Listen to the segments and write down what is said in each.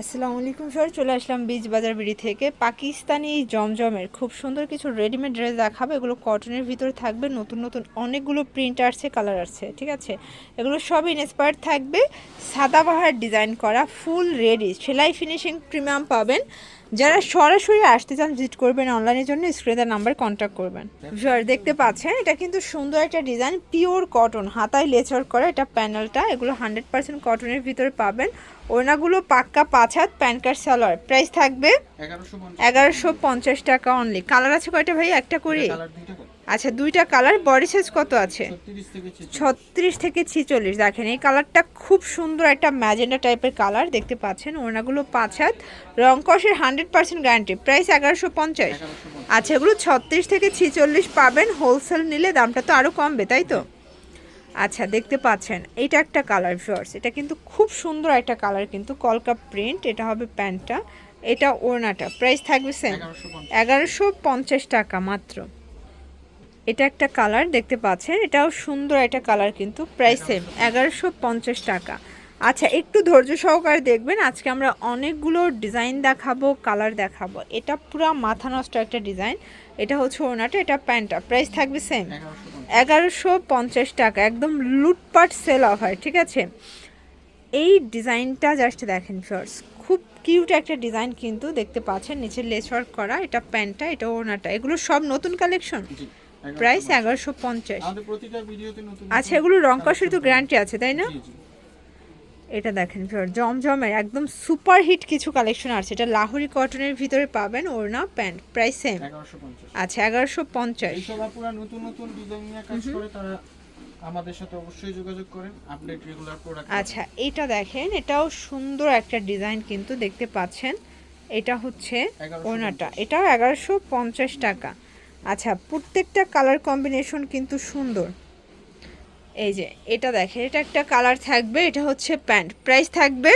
আসসালামু আলাইকুম স্যার, চলে আসলাম বীজ বাজার বিড়ি থেকে। পাকিস্তানি জমজমের খুব সুন্দর কিছু রেডিমেড ড্রেস দেখাবো। এগুলো কটনের ভিতরে থাকবে, নতুন নতুন অনেকগুলো প্রিন্ট আসছে কালার আসছে, ঠিক আছে? এগুলো সব ইন্সপায়ার থাকবে। সাদাবাহার ডিজাইন করা ফুল রেডি সেলাই ফিনিশিং প্রিমিয়াম পাবেন। যারা সরাসরি আসতে চান ভিজিট করবেন অনলাইনের জন্য স্ক্রিনের নাম্বার কন্ট্যাক্ট করবেন। স্যার দেখতে পাচ্ছেন এটা কিন্তু সুন্দর একটা ডিজাইন পিওর কটন হাতায় লেচার করা এটা প্যানেলটা এগুলো হান্ড্রেড পার্সেন্ট কটনের ভিতরে পাবেন। ওনাগুলো পাক্কা পাঁচ হাত প্যান কার্ড সালোয়ার প্রাইস থাকবে এগারোশো পঞ্চাশ। টাকা অনলি কালার আছে কয়টা ভাই? একটা করে। আচ্ছা দুইটা কালার বডি সাইজ কত আছে? ছত্রিশ থেকে ছেচল্লিশ। দেখেন এই কালারটা খুব সুন্দর একটা ম্যাজেন্ডা টাইপের কালার দেখতে পাচ্ছেন। ওনাগুলো পাঁচ হাত। রং কষের হান্ড্রেড পার্সেন্ট গ্যারান্টি প্রাইস এগারোশো পঞ্চাশ। আচ্ছা এগুলো ছত্রিশ থেকে ছিচল্লিশ পাবেন। হোলসেল নিলে দামটা তো আরও কমবে তাই তো? আচ্ছা দেখতে পাচ্ছেন এটা একটা কালার ভিউয়ার্স এটা কিন্তু খুব সুন্দর একটা কালার কিন্তু কলকা প্রিন্ট এটা হবে প্যান্টটা। এটা ওড়নাটা। প্রাইস থাকবে সেম এগারোশো পঞ্চাশ টাকা মাত্র। এটা একটা কালার দেখতে পাচ্ছেন এটাও সুন্দর একটা কালার কিন্তু প্রাইস সেম এগারোশো পঞ্চাশ টাকা। আচ্ছা একটু ধৈর্য সহকারে দেখবেন আজকে আমরা অনেকগুলো ডিজাইন দেখাবো কালার দেখাবো এটা পুরো মাথা নষ্ট একটা ডিজাইন এটা হচ্ছে ওনাটা এটা প্যান্টটা প্রাইস থাকবে সেম এগারোশো পঞ্চাশ। টাকা একদম লুটপাট সেল অফ হয় ঠিক আছে? এই ডিজাইনটা জাস্ট দেখেন ফার্স্ট খুব কিউট একটা ডিজাইন কিন্তু দেখতে পাচ্ছেন নিচে লেস ওয়ার্ক করা এটা প্যান্টটা এটা ওনাটা এগুলো সব নতুন কালেকশন প্রাইস এগারোশো পঞ্চাশ। আচ্ছা এগুলো রং কষের তো গ্যারান্টি আছে তাই না? এটা দেখেন জমজমের একদম সুপার হিট কিছু কালেকশন আছে। এটা লাহোরি কটনের ভিতরে পাবেন ওড়না প্যান্ট প্রাইস সেম আচ্ছা এগারোশো পঞ্চাশ। নতুন নতুন ডিজাইন নিয়ে কাজ করে তারা আমাদের সাথে অবশ্যই যোগাযোগ করেন আপডেট রেগুলার প্রোডাক্ট আচ্ছা এটা দেখেন এটাও সুন্দর একটা ডিজাইন কিন্তু দেখতে পাচ্ছেন। এটা হচ্ছে 1150 ওনাটা এটাও এগারোশো পঞ্চাশ টাকা। আচ্ছা প্রত্যেকটা কালার কম্বিনেশন কিন্তু সুন্দর। এই যে এটা দেখেন এটা একটা কালার থাকবে এটা হচ্ছে প্যান্ট। প্রাইস থাকবে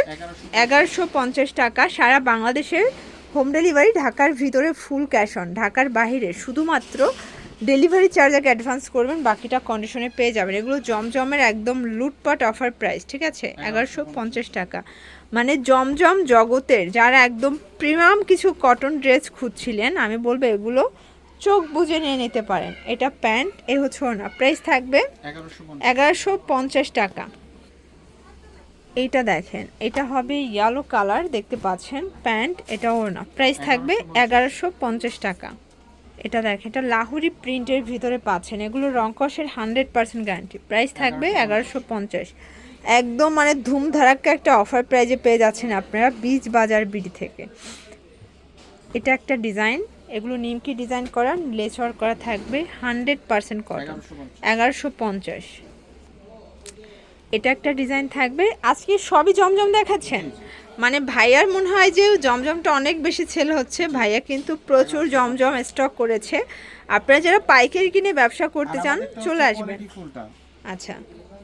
এগারোশো পঞ্চাশ। টাকা। সারা বাংলাদেশের হোম ডেলিভারি ঢাকার ভিতরে ফুল ক্যাশ অন ঢাকার বাইরে শুধুমাত্র ডেলিভারি চার্জ আগে অ্যাডভান্স করবেন বাকিটা কন্ডিশনে পেয়ে যাবেন। এগুলো জমজমের একদম লুটপাট অফার প্রাইস ঠিক আছে? এগারোশো পঞ্চাশ। টাকা। মানে জমজম জগতের যারা একদম প্রিমিয়াম কিছু কটন ড্রেস খুঁজছিলেন আমি বলব এগুলো চোখ বুজে নিয়ে নিতে পারেন। এটা প্যান্ট, এ হচ্ছে না প্রাইস থাকবে এগারোশো পঞ্চাশ। টাকা। এইটা দেখেন, এটা হবে ইয়েলো কালার দেখতে পাচ্ছেন, প্যান্ট, এটা ওড়না। প্রাইস থাকবে এগারোশো পঞ্চাশ টাকা। এটা দেখেন, এটা লাহুরি প্রিন্টের ভিতরে পাচ্ছেন। এগুলো রংকসের হান্ড্রেড পার্সেন্ট গ্যারান্টি প্রাইস থাকবে এগারোশো পঞ্চাশ। একদম মানে ধুমধারাক্কা একটা অফার প্রাইজে পেয়ে যাচ্ছেন আপনারা, বীজ বাজার বিডি থেকে। এটা একটা ডিজাইন এগুলো নিমকি ডিজাইন করা লেচর করা থাকবে হান্ড্রেড পার্সেন্ট কটন এগারোশো পঞ্চাশ। এটা একটা ডিজাইন থাকবে। আজকে সবই জমজম দেখাচ্ছেন। মানে ভাইয়ার মনে হয় যে জমজমটা অনেক বেশি সেল হচ্ছে। ভাইয়া কিন্তু প্রচুর জমজম স্টক করেছে। আপনারা যারা পাইকারি কিনে ব্যবসা করতে চান চলে আসবেন। আচ্ছা।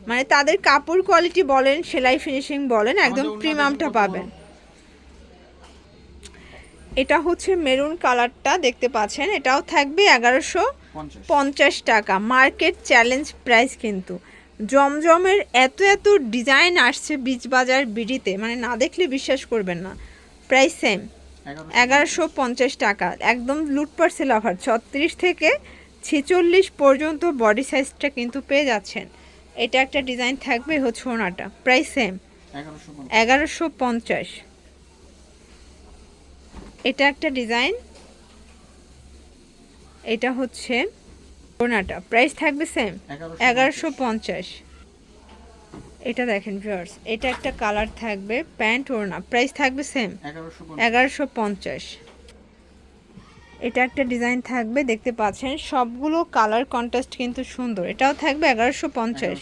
মানে তাদের কাপড় কোয়ালিটি বলেন সেলাই ফিনিশিং বলেন একদম প্রিমিয়ামটা পাবেন। এটা হচ্ছে মেরুন কালারটা দেখতে পাচ্ছেন। এটাও থাকবে এগারোশো পঞ্চাশ। টাকা। মার্কেট চ্যালেঞ্জ প্রাইস কিন্তু। জমজমের এত এত ডিজাইন আসছে বীজ বাজার বিডিতে। মানে না দেখলে বিশ্বাস করবেন না। Price same. এগারোশো পঞ্চাশ টাকা। একদম লুটপাট সেল অফার। ছত্রিশ থেকে ছেচল্লিশ পর্যন্ত বডি সাইজটা কিন্তু পেয়ে যাচ্ছেন। এটা একটা ডিজাইন থাকবে হচ্ছে ওনাটা। Price same. এগারোশো পঞ্চাশ। এটা একটা ডিজাইন। এটা হচ্ছে ওনাটা প্রাইস থাকবে সেম এগারোশো পঞ্চাশ। এটা দেখেন ভিউয়ার্স এটা একটা কালার থাকবে প্যান্ট ওড়না। প্রাইস থাকবে সেম এগারোশো পঞ্চাশ। এটা একটা ডিজাইন থাকবে দেখতে পাচ্ছেন। সবগুলো কালার কন্ট্রাস্ট কিন্তু সুন্দর। এটাও থাকবে এগারোশো পঞ্চাশ।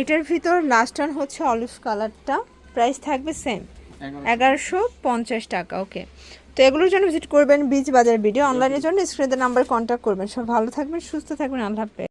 এটার ভিতর লাস্ট ওয়ান হচ্ছে অলিভ কালারটা প্রাইস থাকবে সেম এগারোশো। পঞ্চাশ টাকা ওকে তো এগুলোর জন্য ভিজিট করবেন বীজ বাজার ভিডিও অনলাইনের জন্য স্ক্রিনের নাম্বার কন্ট্যাক্ট করবেন। সব ভালো থাকবেন, সুস্থ থাকবেন, আল্লাহ হাফেজ।